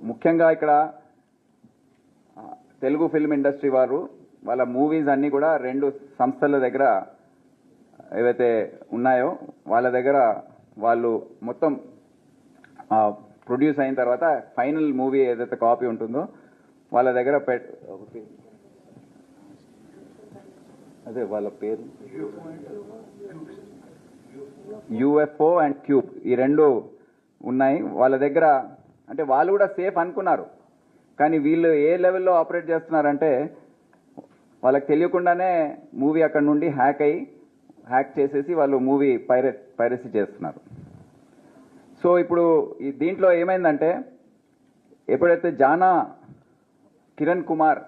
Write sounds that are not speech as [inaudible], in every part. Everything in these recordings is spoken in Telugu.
ముఖ్యంగా ఇక్కడ తెలుగు ఫిల్మ్ ఇండస్ట్రీ వారు వాళ్ళ మూవీస్ అన్నీ కూడా రెండు సంస్థల దగ్గర ఏవైతే ఉన్నాయో వాళ్ళ దగ్గర వాళ్ళు మొత్తం ప్రొడ్యూస్ అయిన తర్వాత ఫైనల్ మూవీ ఏదైతే కాపీ ఉంటుందో వాళ్ళ దగ్గర పెట్ అదే వాళ్ళ పేరు? UFO and cube. ఈ రెండు ఉన్నాయి. వాళ్ళ దగ్గర అంటే వాళ్ళు కూడా సేఫ్ అనుకున్నారు. కానీ వీళ్ళు ఏ లెవెల్లో ఆపరేట్ చేస్తున్నారంటే వాళ్ళకి తెలియకుండానే మూవీ అక్కడ నుండి హ్యాక్ అయ్యి హ్యాక్ చేసేసి వాళ్ళు మూవీ పైరట్ పైరసీ చేస్తున్నారు. సో ఇప్పుడు ఈ దీంట్లో ఏమైందంటే ఎప్పుడైతే జానా కిరణ్ కుమార్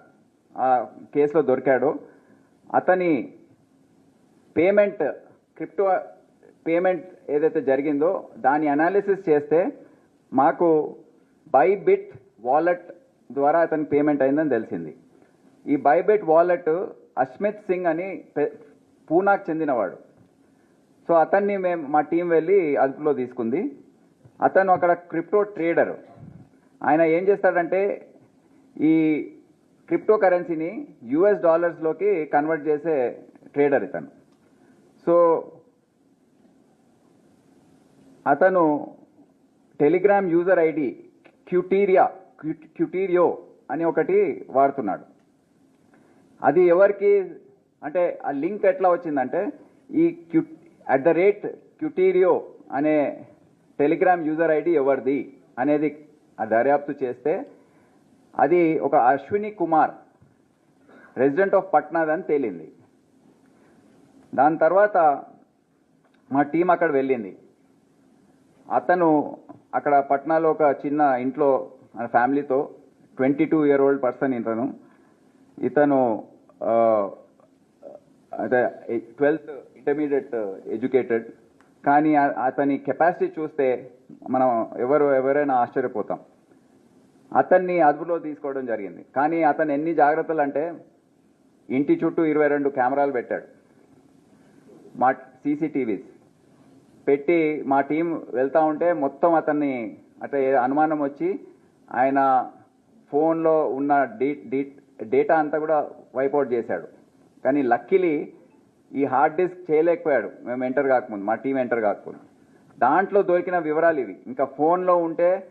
ఆ కేసులో దొరికాడో అతని పేమెంట్ క్రిప్టో పేమెంట్ ఏదైతే జరిగిందో దాని అనాలిసిస్ చేస్తే మాకు బైబిట్ వాలెట్ ద్వారా అతనికి పేమెంట్ అయిందని తెలిసింది. ఈ బైబిట్ వాలెట్ అస్మిత్ సింగ్ అని పూనాకు చెందినవాడు. సో అతన్ని మేము మా టీం వెళ్ళి అదుపులో తీసుకుంది. అతను అక్కడ క్రిప్టో ట్రేడర్. ఆయన ఏం చేస్తాడంటే ఈ క్రిప్టో కరెన్సీని యుఎస్ డాలర్స్లోకి కన్వర్ట్ చేసే ట్రేడర్ ఇతను. సో అతను టెలిగ్రామ్ యూజర్ ఐడి క్యూటీరియా క్యూటీరియో అని ఒకటి వాడుతున్నాడు. అది ఎవరికి అంటే ఆ లింక్ ఎట్లా వచ్చిందంటే ఈ క్యూ అట్ ద రేట్ క్యూటీరియో అనే టెలిగ్రామ్ యూజర్ ఐడి ఎవరిది అనేది దర్యాప్తు చేస్తే అది ఒక అశ్విని కుమార్ రెసిడెంట్ ఆఫ్ పట్నాది అని తేలింది. దాని తర్వాత మా టీం అక్కడ వెళ్ళింది. అతను అక్కడ పట్నాలో ఒక చిన్న ఇంట్లో ఫ్యామిలీతో twenty two year old person ఇతను. ఇతను అదే ట్వెల్త్ ఇంటర్మీడియట్ ఎడ్యుకేటెడ్. కానీ అతని కెపాసిటీ చూస్తే మనం ఎవరు ఎవరైనా ఆశ్చర్యపోతాం. అతన్ని అదుపులో తీసుకోవడం జరిగింది. కానీ అతను ఎన్ని జాగ్రత్తలు అంటే ఇంటి చుట్టూ ఇరవై రెండు కెమెరాలు పెట్టాడు. మా సీసీటీవీస్. పెట్టి మా టీం వెళ్తూ ఉంటే మొత్తం అతన్ని అట్లా అనుమానం వచ్చి ఆయన ఫోన్లో ఉన్న డీ డీ డేటా అంతా కూడా వైపౌట్ చేశాడు. కానీ లక్కీలీ ఈ హార్డ్ డిస్క్ చేయలేకపోయాడు. మేము ఎంటర్ కాకముందు మా టీం ఎంటర్ కాకముందు. దాంట్లో దొరికిన వివరాలు ఇవి. ఇంకా ఫోన్లో ఉంటే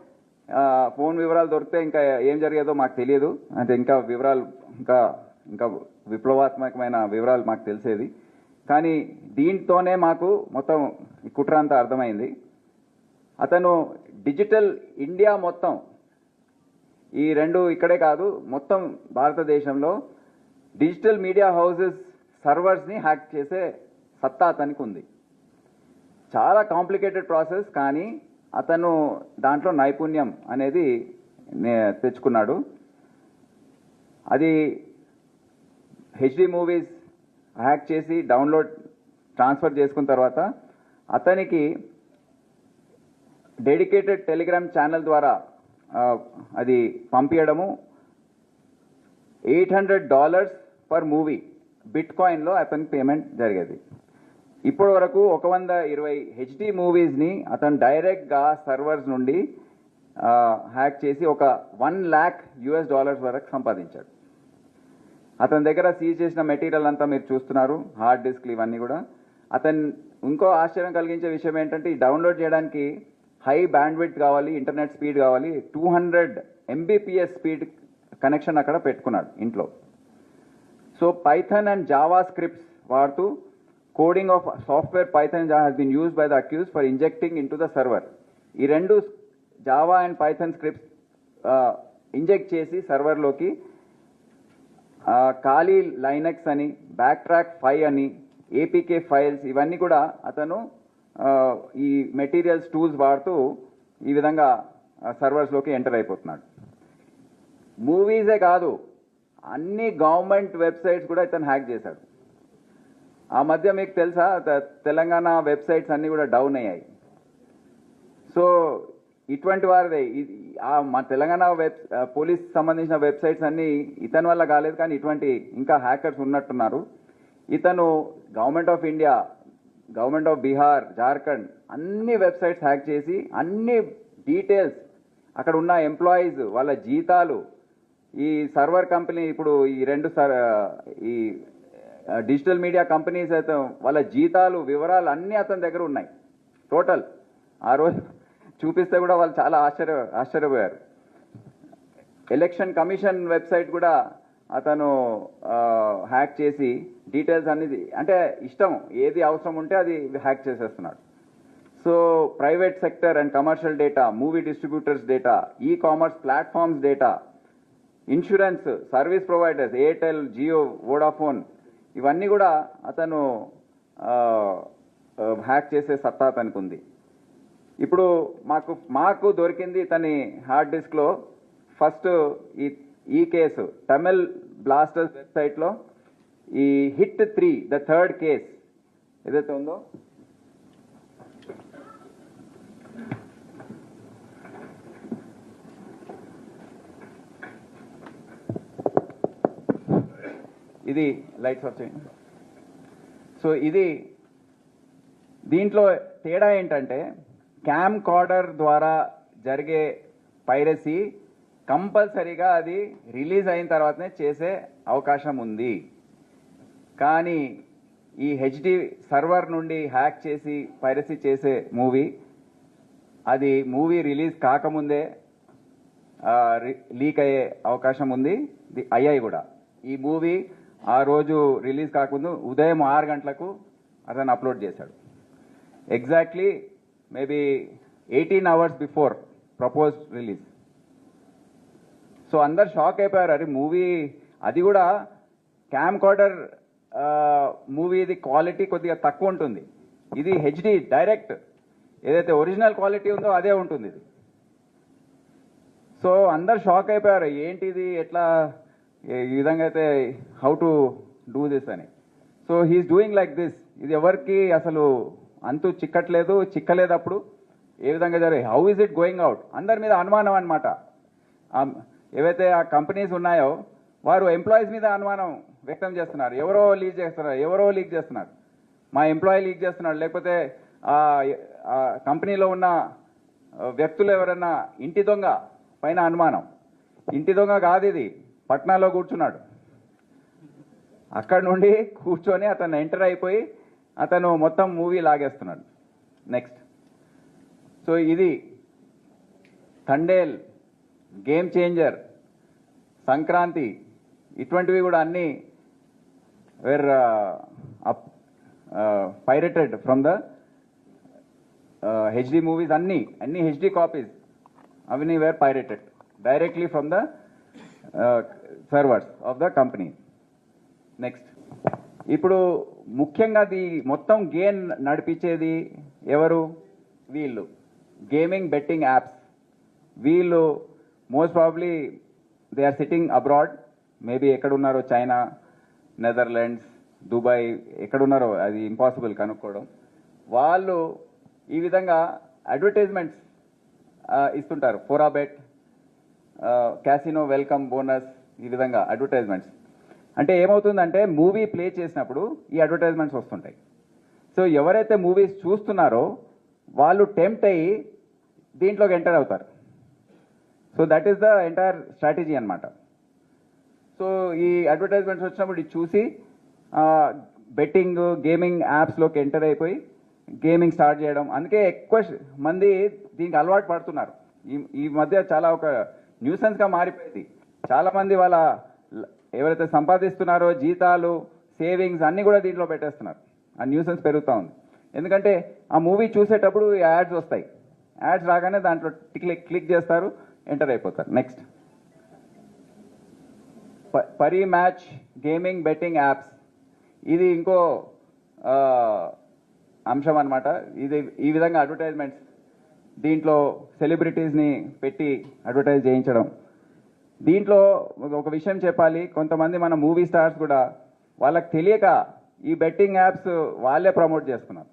ఫోన్ వివరాలు దొరికితే ఇంకా ఏం జరిగేదో మాకు తెలియదు. అంటే ఇంకా వివరాలు ఇంకా ఇంకా విప్లవాత్మకమైన వివరాలు మాకు తెలిసేది. కానీ దీంతోనే మాకు మొత్తం ఈ కుట్ర అంతా అర్థమైంది. అతను డిజిటల్ ఇండియా మొత్తం ఈ రెండు ఇక్కడే కాదు మొత్తం భారతదేశంలో డిజిటల్ మీడియా హౌసెస్ సర్వర్స్ని హ్యాక్ చేసే సత్తా అతనికి ఉంది. చాలా కాంప్లికేటెడ్ ప్రాసెస్ కానీ అతను దాంట్లో నైపుణ్యం అనేది నే- తెచ్చుకున్నాడు. అది హెచ్డి మూవీస్ హ్యాక్ చేసి డౌన్లోడ్ ట్రాన్స్ఫర్ చేసుకున్న తర్వాత అతనికి డెడికేటెడ్ టెలిగ్రామ్ ఛానల్ ద్వారా అది పంపించడము eight hundred dollars per movie bit కాయిన్లో అతనికి పేమెంట్ జరిగేది. ఇప్పటి వరకు ఒక వంద ఇరవై హెచ్డి మూవీస్ని అతను డైరెక్ట్గా సర్వర్స్ నుండి హ్యాక్ చేసి ఒక వన్ ల్యాక్ యుఎస్ డాలర్స్ వరకు సంపాదించాడు. అతని దగ్గర సీజ్ చేసిన మెటీరియల్ అంతా మీరు చూస్తున్నారు హార్డ్ డిస్క్లు ఇవన్నీ కూడా. అతను ఇంకో ఆశ్చర్యం కలిగించే విషయం ఏంటంటే ఈ డౌన్లోడ్ చేయడానికి హై బ్యాండ్విడ్త్ కావాలి ఇంటర్నెట్ స్పీడ్ కావాలి two hundred Mbps speed connection అక్కడ పెట్టుకున్నాడు ఇంట్లో. So Python and Java scripts వాడుతూ coding of software Python has been used by the accused for injecting into the server ఈ రెండు Java and Python scripts inject చేసి సర్వర్లోకి ఖాళీ లైనక్స్ అని బ్యాక్ ట్రాక్ ఫైవ్ అని ఏపీకే ఫైల్స్ ఇవన్నీ కూడా అతను ఈ మెటీరియల్స్ టూల్స్ వాడుతూ ఈ విధంగా సర్వర్స్లోకి ఎంటర్ అయిపోతున్నాడు. మూవీసే కాదు అన్ని గవర్నమెంట్ వెబ్సైట్స్ కూడా ఇతను హ్యాక్ చేశాడు. ఆ మధ్య మీకు తెలుసా తెలంగాణ వెబ్సైట్స్ అన్నీ కూడా డౌన్ అయ్యాయి. సో ఇటువంటి వారిదే. మా తెలంగాణ వెబ్ పోలీస్ సంబంధించిన వెబ్సైట్స్ అన్నీ ఇతని వల్ల కాలేదు కానీ ఇటువంటి ఇంకా హ్యాకర్స్ ఉన్నట్టున్నారు. ఇతను government of India government of Bihar Jharkhand అన్ని వెబ్సైట్స్ హ్యాక్ చేసి అన్ని డీటెయిల్స్ అక్కడ ఉన్న ఎంప్లాయీస్ వాళ్ళ జీతాలు ఈ సర్వర్ కంపెనీ ఇప్పుడు ఈ రెండు సర్ ఈ డిజిటల్ మీడియా కంపెనీస్ అయితే వాళ్ళ జీతాలు వివరాలు అన్నీ అతని దగ్గర ఉన్నాయి. టోటల్. ఆ రోజు చూపిస్తే కూడా వాళ్ళు చాలా ఆశ్చర్య ఆశ్చర్యపోయారు. ఎలక్షన్ కమిషన్ వెబ్సైట్ కూడా అతను హ్యాక్ చేసి డీటెయిల్స్ అనేది అంటే ఇష్టం ఏది అవసరం ఉంటే అది హ్యాక్ చేసేస్తున్నాడు. So private sector and commercial data movie distributors data e commerce platforms data insurance service providers Airtel Jio Vodafone ఇవన్నీ కూడా అతను హ్యాక్ చేసే సత్తా అతనికి ఉంది ఇప్పుడు మాకు మాకు దొరికింది తని హార్డ్ డిస్క్లో ఫస్ట్ ఈ ఈ కేసు తమిళ్ బ్లాస్టర్స్ వెబ్సైట్లో ఈ hit three the third case ఏదైతే ఉందో? ఇది లైట్స్ వచ్చాయి సో ఇది దీంట్లో తేడా ఏంటంటే క్యామ్ కార్డర్ ద్వారా జరిగే పైరసీ కంపల్సరీగా అది రిలీజ్ అయిన తర్వాతనే చేసే అవకాశం ఉంది. కానీ ఈ హెచ్డి సర్వర్ నుండి హ్యాక్ చేసి పైరసీ చేసే మూవీ అది మూవీ రిలీజ్ కాకముందే లీక్ అయ్యే అవకాశం ఉంది. ది- అయ్యాయి కూడా. ఈ మూవీ ఆ రోజు రిలీజ్ కాకముందు ఉదయం ఆరు గంటలకు అతను అప్లోడ్ చేశాడు. Exactly maybe eighteen hours before propose release so అందరు షాక్ అయిపోయారు. అరే మూవీ అది కూడా క్యామ్ కార్డర్ మూవీది క్వాలిటీ కొద్దిగా తక్కువ ఉంటుంది. ఇది హెచ్డి డైరెక్ట్ ఏదైతే ఒరిజినల్ క్వాలిటీ ఉందో అదే ఉంటుంది ఇది. సో అందరు షాక్ అయిపోయారు. ఏంటిది? ఎట్లా? ఈ విధంగా అయితే హౌ టు డూ దిస్ అని. So he's doing like this ఇది ఎవరికి అసలు అంతు చిక్కట్లేదు చిక్కలేదు అప్పుడు ఏ విధంగా జరిగి how is it going out అందరి మీద అనుమానం అనమాట ఏవైతే ఆ కంపెనీస్ ఉన్నాయో వారు ఎంప్లాయీస్ మీద అనుమానం వ్యక్తం చేస్తున్నారు. ఎవరో లీక్ చేస్తున్నారు ఎవరో లీక్ చేస్తున్నారు. మా ఎంప్లాయీ లీక్ చేస్తున్నాడు. లేకపోతే ఆ కంపెనీలో ఉన్న వ్యక్తులు ఎవరన్నా ఇంటి దొంగ పైన అనుమానం. ఇంటి దొంగ కాదు ఇది. పట్నాలో కూర్చున్నాడు. అక్కడ నుండి కూర్చొని అతను ఎంటర్ అయిపోయి అతను మొత్తం మూవీ లాగేస్తున్నాడు. నెక్స్ట్ సో ఇది థండేల్ గేమ్ చేంజర్ సంక్రాంతి ఇటువంటివి కూడా అన్నీ were up pirated from the HD movies అన్నీ అన్ని హెచ్డి కాపీస్ అవన్నీ were pirated directly from the servers of the company next ఇప్పుడు ముఖ్యంగా ది మొత్తం గేమ్ నడిపించేది ఎవరు? వీళ్ళు. గేమింగ్ బెట్టింగ్ యాప్స్ వీళ్ళు most probably they are sitting abroad maybe ఎక్కడున్నారో చైనా నెదర్లాండ్స్ దుబాయ్ ఎక్కడున్నారో అది ఇంపాసిబుల్ కనుక్కోవడం. వాళ్ళు ఈ విధంగా అడ్వర్టైజ్మెంట్స్ ఇస్తుంటారు. ఫోరాబెట్ క్యాసినో వెల్కమ్ బోనస్ ఈ విధంగా అడ్వర్టైజ్మెంట్స్ అంటే ఏమవుతుందంటే మూవీ ప్లే చేసినప్పుడు ఈ అడ్వర్టైజ్మెంట్స్ వస్తుంటాయి. సో ఎవరైతే మూవీస్ చూస్తున్నారో వాళ్ళు టెంప్ట్ అయ్యి దీంట్లోకి ఎంటర్ అవుతారు. So that is the entire strategy అనమాట సో ఈ అడ్వర్టైజ్మెంట్స్ వచ్చినప్పుడు ఇది చూసి బెట్టింగ్ గేమింగ్ యాప్స్లోకి ఎంటర్ అయిపోయి గేమింగ్ స్టార్ట్ చేయడం. అందుకే ఎక్కువ మంది దీనికి అలవాటు పడుతున్నారు. ఈ ఈ మధ్య చాలా ఒక న్యూసెన్స్గా మారిపోయింది. చాలామంది వాళ్ళ ఎవరైతే సంపాదిస్తున్నారో జీతాలు సేవింగ్స్ అన్నీ కూడా దీంట్లో పెట్టేస్తున్నారు. ఆ న్యూసెన్స్ పెరుగుతూ ఉంది. ఎందుకంటే ఆ మూవీ చూసేటప్పుడు యాడ్స్ వస్తాయి. యాడ్స్ రాగానే దాంట్లో క్లిక్ క్లిక్ చేస్తారు ఎంటర్ అయిపోతారు. నెక్స్ట్ ప- పరి మ్యాచ్ గేమింగ్ బెట్టింగ్ యాప్స్. ఇది ఇంకో అంశం అనమాట ఇది ఈ విధంగా అడ్వర్టైజ్మెంట్స్ దీంట్లో సెలబ్రిటీస్ని పెట్టి అడ్వర్టైజ్ చేయించడం. దీంట్లో ఒక విషయం చెప్పాలి. కొంతమంది మన మూవీ స్టార్స్ కూడా వాళ్ళకి తెలియక ఈ బెట్టింగ్ యాప్స్ వాళ్ళే ప్రమోట్ చేస్తున్నారు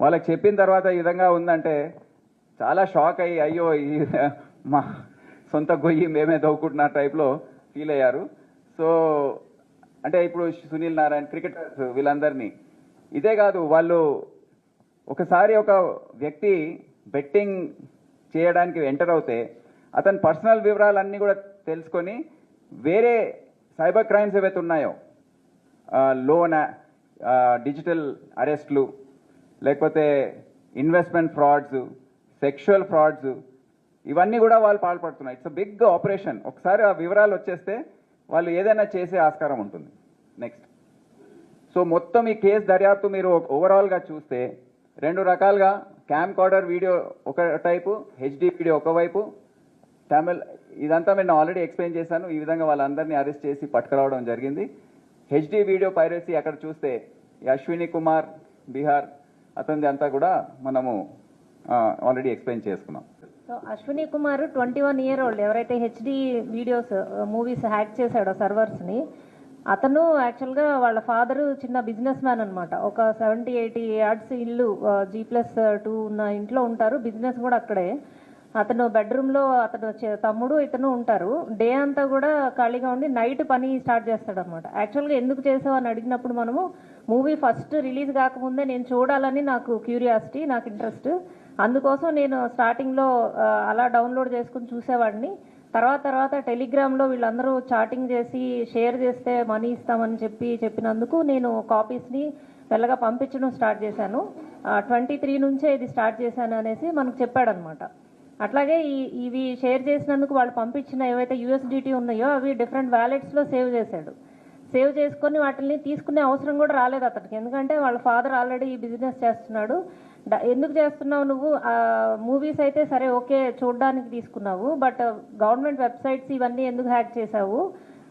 వాళ్ళకి చెప్పిన తర్వాత ఈ విధంగా ఉందంటే చాలా షాక్ అయ్యి అయ్యో ఈ [laughs] మా సొంత గొయ్యి మేమే దవ్వుకుంటున్న టైప్లో ఫీల్ అయ్యారు. సో అంటే ఇప్పుడు సునీల్ నారాయణ క్రికెటర్స్ వీళ్ళందరినీ. ఇదే కాదు వాళ్ళు ఒకసారి ఒక వ్యక్తి బెట్టింగ్ చేయడానికి ఎంటర్ అవుతే అతని పర్సనల్ వివరాలన్నీ కూడా తెలుసుకొని వేరే సైబర్ క్రైమ్స్ ఏవైతే ఉన్నాయో లోన్ డిజిటల్ అరెస్ట్లు లేకపోతే ఇన్వెస్ట్మెంట్ ఫ్రాడ్స్ సెక్షువల్ ఫ్రాడ్స్ ఇవన్నీ కూడా వాళ్ళు పాల్పడుతున్నాయి. ఇట్స్ బిగ్ ఆపరేషన్ ఒకసారి ఆ వివరాలు వచ్చేస్తే వాళ్ళు ఏదైనా చేసే ఆస్కారం ఉంటుంది. నెక్స్ట్ సో మొత్తం ఈ కేసు దర్యాప్తు మీరు ఓవరాల్గా చూస్తే రెండు రకాలుగా క్యామ్ కార్డర్ వీడియో ఒక టైపు హెచ్డి వీడియో ఒకవైపు తమిళ్ ఇదంతా నేను ఆల్రెడీ ఎక్స్ప్లెయిన్ చేశాను. ఈ విధంగా వాళ్ళందరినీ అరెస్ట్ చేసి పట్టుకురావడం జరిగింది. హెచ్డి వీడియో పైరసీ అక్కడ చూస్తే అశ్విని కుమార్ బీహార్ అతనిది అంతా కూడా మనము ఆల్రెడీ ఎక్స్ప్లెయిన్ చేసుకున్నాం. So Ashwini Kumar twenty one year old ఎవరైతే హెచ్డి వీడియోస్ మూవీస్ హ్యాక్ చేశాడో సర్వర్స్ని అతను యాక్చువల్గా వాళ్ళ ఫాదర్ చిన్న బిజినెస్ మ్యాన్ అనమాట ఒక సెవెంటీ ఎయిటీ యాడ్స్ ఇల్లు జీ ప్లస్ టూ ఉన్న ఇంట్లో ఉంటారు. బిజినెస్ కూడా అక్కడే. అతను బెడ్రూమ్లో అతను తమ్ముడు ఇతను ఉంటారు. డే అంతా కూడా ఖాళీగా ఉండి నైట్ పని స్టార్ట్ చేస్తాడు అనమాట యాక్చువల్గా ఎందుకు చేసావు అని అడిగినప్పుడు మనము మూవీ ఫస్ట్ రిలీజ్ కాకముందే నేను చూడాలని నాకు క్యూరియాసిటీ నాకు ఇంట్రెస్ట్ అందుకోసం నేను స్టార్టింగ్లో అలా డౌన్లోడ్ చేసుకుని చూసేవాడిని. తర్వాత తర్వాత టెలిగ్రామ్లో వీళ్ళందరూ చాటింగ్ చేసి షేర్ చేస్తే మనీ ఇస్తామని చెప్పి చెప్పినందుకు నేను కాపీస్ని మెల్లగా పంపించడం స్టార్ట్ చేశాను. ట్వంటీ త్రీ నుంచే ఇది స్టార్ట్ చేశాను అనేసి మనకు చెప్పాడనమాట అట్లాగే ఈ ఇవి షేర్ చేసినందుకు వాళ్ళు పంపించిన ఏవైతే యూఎస్డిటీ ఉన్నాయో అవి డిఫరెంట్ వ్యాలెట్స్లో సేవ్ చేశాడు. సేవ్ చేసుకొని వాటిని తీసుకునే అవసరం కూడా రాలేదు అతనికి. ఎందుకంటే వాళ్ళ ఫాదర్ ఆల్రెడీ ఈ బిజినెస్ చేస్తున్నాడు. ఎందుకు చేస్తున్నావు నువ్వు? మూవీస్ అయితే సరే ఓకే చూడడానికి తీసుకున్నావు బట్ గవర్నమెంట్ వెబ్సైట్స్ ఇవన్నీ ఎందుకు హ్యాక్ చేశావు?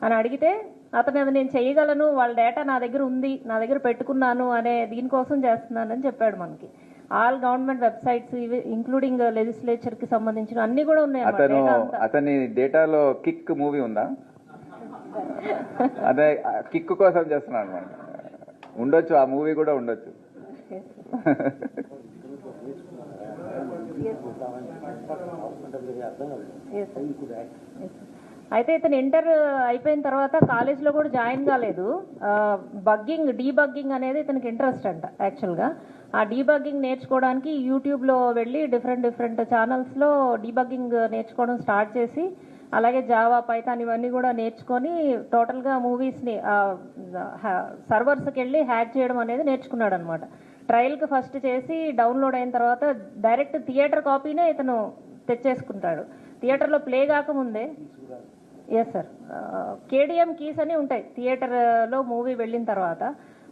అని అడిగితే అతను అది నేను చేయగలను వాళ్ళ డేటా నా దగ్గర ఉంది నా దగ్గర పెట్టుకున్నాను అనే దీనికోసం చేస్తున్నానని చెప్పాడు మనకి. ఆల్ గవర్నమెంట్ వెబ్సైట్స్ ఇవి ఇంక్లూడింగ్ లెజిస్లేచర్కి సంబంధించిన అన్ని కూడా ఉన్నాయి. అతను. అతని డేటాలో కిక్ మూవీ ఉందా [laughs] అదే కిక్ కోసం చేస్తున్నాడు అనమాట ఉండొచ్చు ఆ మూవీ కూడా ఉండొచ్చు. అయితే ఇతను ఇంటర్ అయిపోయిన తర్వాత కాలేజ్లో కూడా జాయిన్ కాలేదు బగ్గింగ్ డీబగ్గింగ్ అనేది ఇతనికి ఇంట్రెస్ట్ అంట యాక్చువల్గా ఆ డీబగ్గింగ్ నేర్చుకోవడానికి యూట్యూబ్లో వెళ్ళి డిఫరెంట్ డిఫరెంట్ ఛానల్స్లో డీబగ్గింగ్ నేర్చుకోవడం స్టార్ట్ చేసి అలాగే జావా పైథాన్ ఇవన్నీ కూడా నేర్చుకొని టోటల్గా మూవీస్ని సర్వర్స్కి వెళ్ళి హ్యాక్ చేయడం అనేది నేర్చుకున్నాడు అనమాట ట్రయల్కి ఫస్ట్ చేసి డౌన్లోడ్ అయిన తర్వాత డైరెక్ట్ థియేటర్ కాపీనే ఇతను తెచ్చేసుకుంటాడు. థియేటర్లో ప్లే కాకముందే ఎస్ సార్ కేడిఎం కీస్ అని ఉంటాయి. థియేటర్లో మూవీ వెళ్ళిన తర్వాత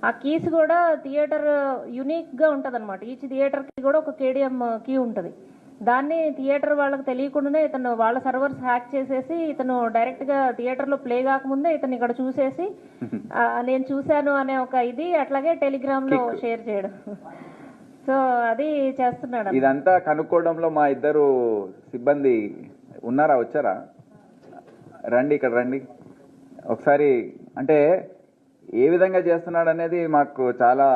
ఆ కీస్ కూడా థియేటర్ యునిక్గా ఉంటుంది అనమాట ఈచ్ థియేటర్కి కూడా ఒక కేడిఎం కీ ఉంటుంది. దాన్ని థియేటర్ వాళ్ళకి తెలియకుండానే ఇతను వాళ్ళ సర్వర్స్ హ్యాక్ చేసేసి ఇతను డైరెక్ట్గా థియేటర్లో ప్లే కాకముందే ఇతను ఇక్కడ చూసేసి [laughs] నేను చూశాను అనే ఒక ఇది అట్లాగే టెలిగ్రామ్లో షేర్ చేయడం. సో అది చేస్తున్నాడు. ఇదంతా కనుక్కోవడంలో మా ఇద్దరు సిబ్బంది ఉన్నారా వచ్చారా? రండి ఇక్కడ రండి. ఒకసారి అంటే ఏ విధంగా చేస్తున్నాడు అనేది మాకు చాలా